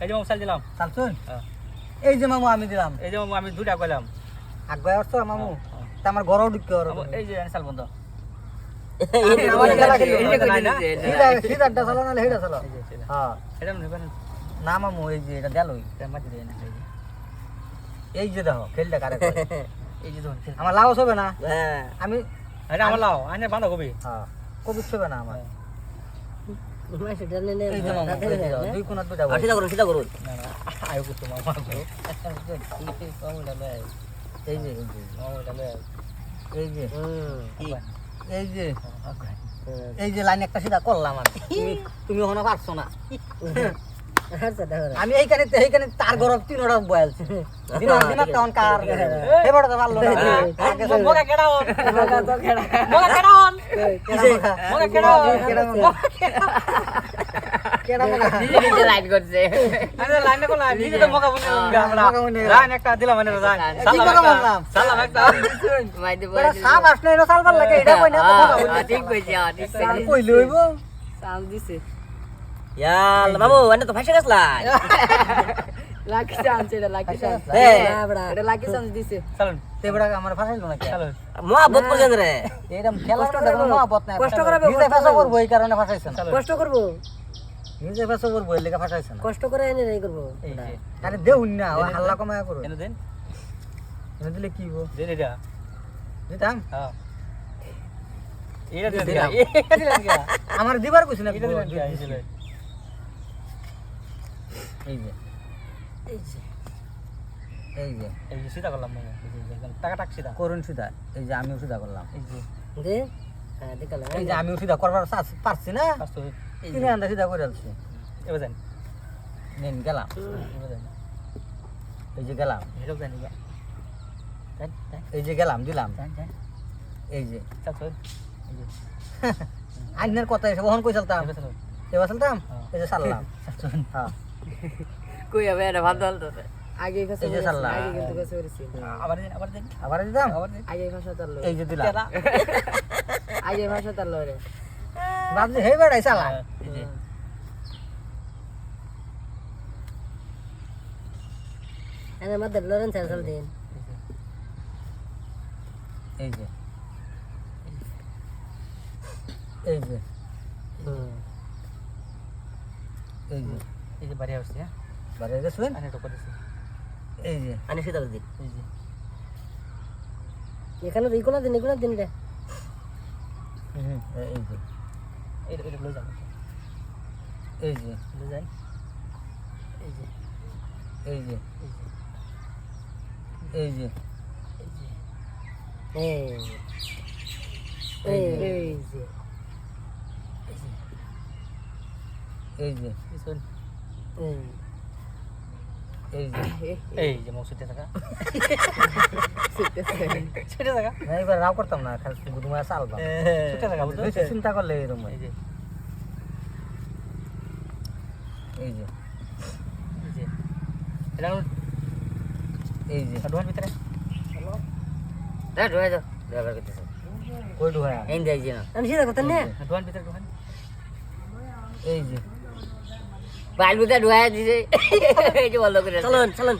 এই যে মামু চাল দিলাম চালছুন হ্যাঁ। এই যে মামু আমি দিলাম এই যে মামু আমি দুটা কইলাম আগুয়াই আসছো মামু হ্যাঁ, তা আমার ঘরও ঢুকতে পারো এই যে চাল বন্ধ আমার গেলা খেলো। এই যে নাই না? হ্যাঁ মনে মামু এই যে এটা এই যে। এই যে দেখো খেলটা কারে এই যে ধরুন আমার লাউস হবে না হ্যাঁ আমি আমার লাও আনে বাঁধা কবি হ্যাঁ কবি হবে না আমার এই যে লাইন একটা সিধা করলাম আর তুমি ওখানে পারছ না। আমি এইখানে এইখানে তার ঘর তিনটা বয়াল দিন দিন তখন কার এই বড় তো ভালো না। কেডা কেডা? কেডা কেডা নিজে করছে। আরে লাইনে কোলা নিজে তো মগা বনে আমরা। মগা বনে গেলাম। লাইন একটা দিলাম মানে লাইন। কি বললাম? সালাম একটা। মাইতে বেটা সাপ আসলে এনে চালবার লাগে এটা কই না। ঠিক কইছে ঠিক কইছে সাম দিছে। ইয়াল বাবু এনে তো ফাঁসে গেছলাই লাকি চান্স এটা লাকি চান্স। না বড়া এটা লাকি চান্স দিছে চলুন তে বেটা আমার ফাসাইলো না কে চলুন মহাবত করছেন রে এরকম খেলা কষ্ট করে করাবো। মহাবত না কষ্ট করাবো, নিজে কষ্ট ফাসা করাবো। করব এই কারণে ফাসাইছে না চলুন কষ্ট করব নিজে ফাসা করব এই লেগে ফাসাইছে না কষ্ট করে এনে এই করব এই যে আরে দেউন না ও হাল্লা কমায়া করো এনে দেন এনে দিলে কি হইব দেন এটা দিতাম হ্যাঁ এটা দিলাম। আমার দিবার কইছ না এটা এই যে। এই যে। এই যে। এই যে সিধা করলাম মামু এই যে টাকা টাক সিধা। করুন সুদা এই যে আমিও সুদা করলাম। এই যে। দে এই যে আমিও সুদা করবার পারছি না? তিনি আন্দা সুদা করে আলছি এবার যান নেন গেলাম। এই যে গেলাম। এই যে গেলাম দিলাম। এই যে। আইনের কথা এসে কখন কই চলতাম? এবার চলতাম। হ্যাঁ। এই যে সারলাম। হ্যাঁ। কই হবে এটা ভাত দল আগে কাছে এই যে সারলাম আগে কিন্তু কাছে করেছি আবার দিন আবার দিন। আবার দিতাম? আবার দিন। আগে ভাষা তার এই যে দিলাম। আগে ভাষা তার লরে ভাবছি হে বেড়াই যে। এনে মধ্যে লরেন দিন। এই যে। এই যে। এই যে। এই যে বাড়ি আসছে হ্যাঁ বারে গেছেন আনে টোকা দিছে এই যে আনে সিধা দিন এই যে এখানে দুই কোনা দিন এগুলো দিন রে হুম, এই যে এটা এটা লই যান এই যে লই যান এই যে এই যে এই যে এই যে এই এই এই যে এই যে এই এই যে এই যে মৌসুতে থাকা। ছুটে থাকা। না এবার রাও করতাম না খালি শুধু তোমার চালবা ছুটে থাকা বুঝছ চিন্তা করলে এরকম এই যে। এই যে। এই যে। এটা এই যে। ঢোয়ার ভিতরে? দা ঢোয়া দাও ড্রাইভার করতেছে কই ঢুয়া এই যে না আমি সিধা কথা নে। ঢোয়ার ভিতরে ঢোয়ান এই যে। বুদা ঢোয়া দিছে। এই যে বন্ধ করে চলুন চলুন।